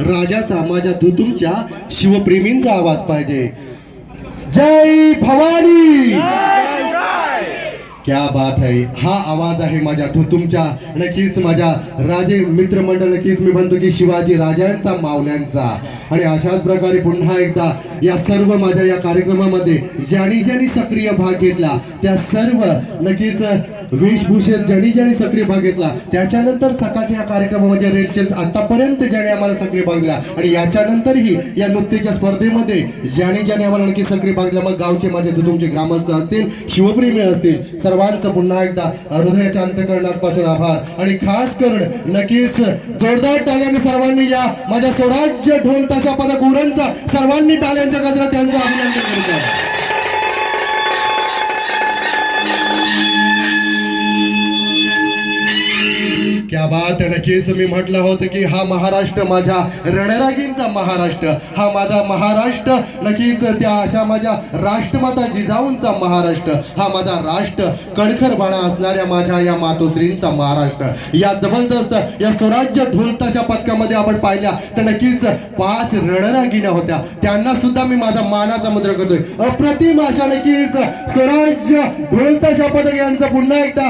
राजाचा माझ्या तुमच्या शिवप्रेमींचा आवाज पाहिजे. जय भवानी! क्या बात है. हा आवाज आहे माझ्या तो तुमच्या नक्कीच माझ्या राजे मित्रमंडळ नक्कीच मी म्हणतो की शिवाजी राजांचा मावल्यांचा. आणि अशाच प्रकारे पुन्हा एकदा या सर्व माझ्या या कार्यक्रमामध्ये ज्यांनी ज्यांनी सक्रिय भाग घेतला त्या सर्व नक्कीच वेशभूषेत ज्यांनी ज्यांनी सक्रिय भाग घेतला. त्याच्यानंतर सकाळच्या या कार्यक्रमामध्ये रेलचेल आतापर्यंत ज्याने आम्हाला सक्रिय भाग दिला. आणि याच्यानंतरही या नृत्याच्या स्पर्धेमध्ये ज्याने ज्याने आम्हाला नक्की सक्रिय भाग दिला मग गावचे माझे तुमचे ग्रामस्थ असतील शिवप्रेमी असतील सर्वांचं पुन्हा एकदा हृदयाच्या अंतकरणापासून आभार. आणि खास करून नक्कीच जोरदार टाळ्यांनी सर्वांनी या माझ्या स्वराज्य ढोल तशा पदक उरणचा सर्वांनी टाळ्यांच्या गजरात त्यांचं अभिनंदन करत आहे क्या बात नक्कीच मी म्हटलं होतं की हा महाराष्ट्र माझ्या रणरागींचा महाराष्ट्र. हा माझा महाराष्ट्र नक्कीच त्या अशा माझ्या राष्ट्रमाता जिजाऊंचा महाराष्ट्र. हा माझा राष्ट्र कणखरबाणा असणाऱ्या माझ्या या मातोश्रींचा महाराष्ट्र. या जबरदस्त या स्वराज्य ढोलताशा पथकामध्ये आपण पाहिल्या तर नक्कीच पाच रणरागिण्या होत्या. त्यांना सुद्धा मी माझा मानाचा मुद्रा करतोय. अप्रतिम अशा नक्कीच स्वराज्य ढोलताशा पथक यांचं पुन्हा एकदा